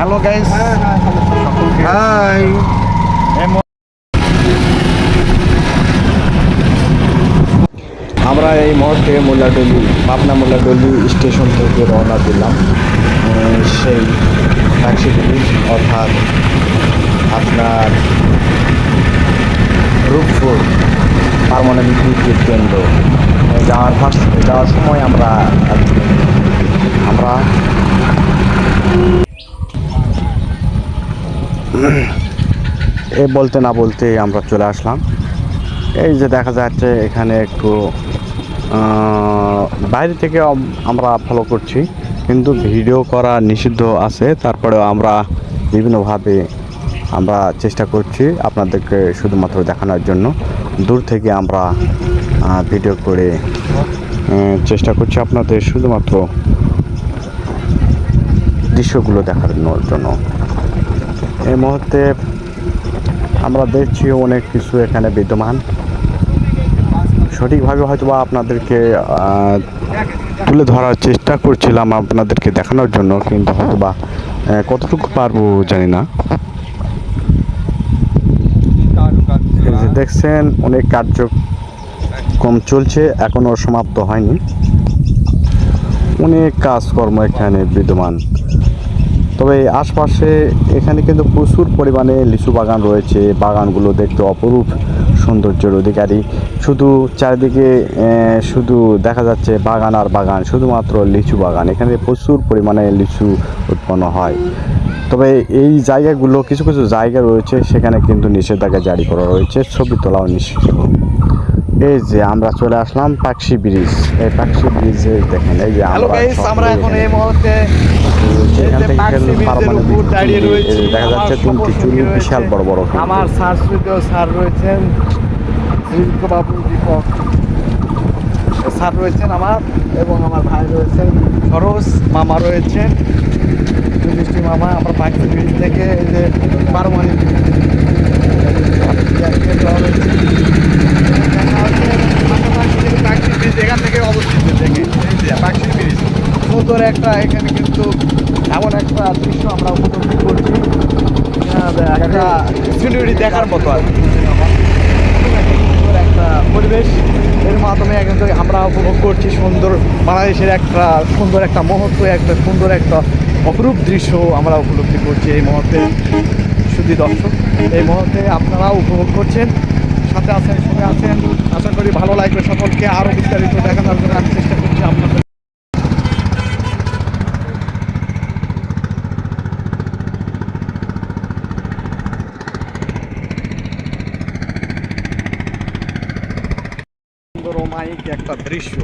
Hello guys hi আমরা এই মুহূর্তে মোল্লাডলি, পাবনা মোল্লাডলি স্টেশন থেকে রওনা দিলাম। সেই ট্যাক্সি ব্রিজ অর্থাৎ আপনার রূপপুর পারমাণবিক বিদ্যুৎ কেন্দ্র। যাওয়ার ফার্স্ট যাওয়ার সময় আমরা আমরা এ বলতে না বলতে আমরা চলে আসলাম। এই যে দেখা যাচ্ছে এখানে একটু বাইরে থেকে আমরা ফলো করছি, কিন্তু ভিডিও করা নিষিদ্ধ আছে। তারপরেও আমরা বিভিন্নভাবে আমরা চেষ্টা করছি আপনাদেরকে শুধুমাত্র দেখানোর জন্য। দূর থেকে আমরা ভিডিও করে চেষ্টা করছি আপনাদের শুধুমাত্র দৃশ্যগুলো দেখানোর জন্য। এই মুহূর্তে আমরা দেখছি অনেক কিছু এখানে বিদ্যমান। সঠিকভাবে হয়তো বা আপনাদেরকে তুলে ধরার চেষ্টা করছিলাম আপনাদেরকে দেখানোর জন্য, কিন্তু হয়তো বা কতটুকু পারব জানি না। দেখছেন, অনেক কার্যক্রম চলছে এখনও সমাপ্ত হয়নি। অনেক কাজকর্ম এখানে বিদ্যমান। তবে আশপাশে এখানে কিন্তু প্রচুর পরিমাণে লিচু বাগান রয়েছে। বাগানগুলো দেখতে অপরূপ সৌন্দর্যের অধিকারী। শুধু চারিদিকে শুধু দেখা যাচ্ছে বাগান আর বাগান, শুধুমাত্র লিচু বাগান। এখানে প্রচুর পরিমাণে লিচু উৎপন্ন হয়। তবে এই জায়গাগুলো, কিছু কিছু জায়গা রয়েছে, সেখানে কিন্তু নিষেধাজ্ঞা জারি করা রয়েছে। ছবি তোলাও নিষিদ্ধ এই যে আমরা চলে আসলাম পাকশি ব্রিজ। এই পাকশি ব্রিজে দেখেন এই যে হ্যালো গাইস আমরা এখন এই মুহূর্তে যে থেকে পারমাণবিক দাঁড়িয়ে রয়েছি। দেখা যাচ্ছে তিনটি চুরি বিশাল বড় বড় আমার স্যার সুদেও স্যার রয়েছেন বাবু দীপক। স্যার রয়েছেন আমার এবং আমার ভাই রয়েছেন সরোজ মামা রয়েছেন। যুধিষ্ঠির মামা আমরা পাখি ব্রিজ থেকে এই যে পারমাণবিক পাখি ব্রিজ এখান থেকে অবস্থিত দেখে এই যে পাখি ব্রিজ একটা এখানে কিন্তু এমন একটা দৃশ্য আমরা উপলব্ধি করছি। একটা দেখার মতো আর একটা পরিবেশ। এর মাধ্যমে কিন্তু আমরা উপভোগ করছি সুন্দর বাংলাদেশের একটা সুন্দর একটা মুহূর্ত, একটা সুন্দর একটা অপরূপ দৃশ্য আমরা উপলব্ধি করছি এই মুহূর্তে। শুধু দর্শক, এই মুহূর্তে আপনারা উপভোগ করছেন। সাথে আছেন সঙ্গে আছেন। আশা করি ভালো লাগবে সকলকে। আরও বিস্তারিত দেখানোর জন্য আমি চেষ্টা করছি আপনাদের রোমাইক একটা দৃশ্য।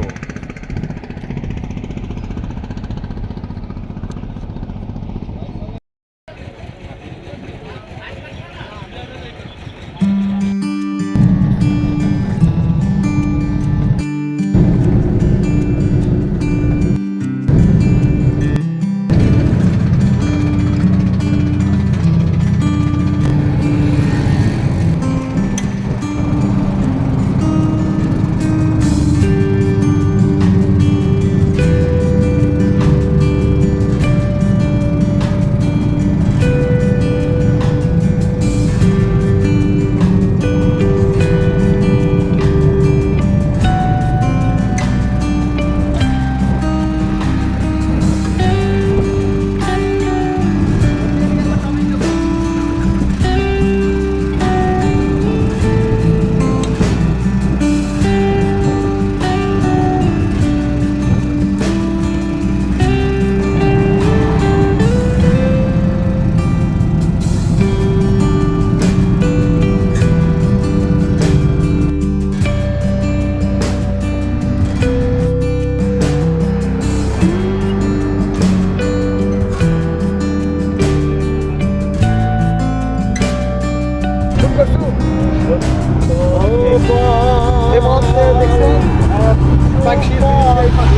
flagship.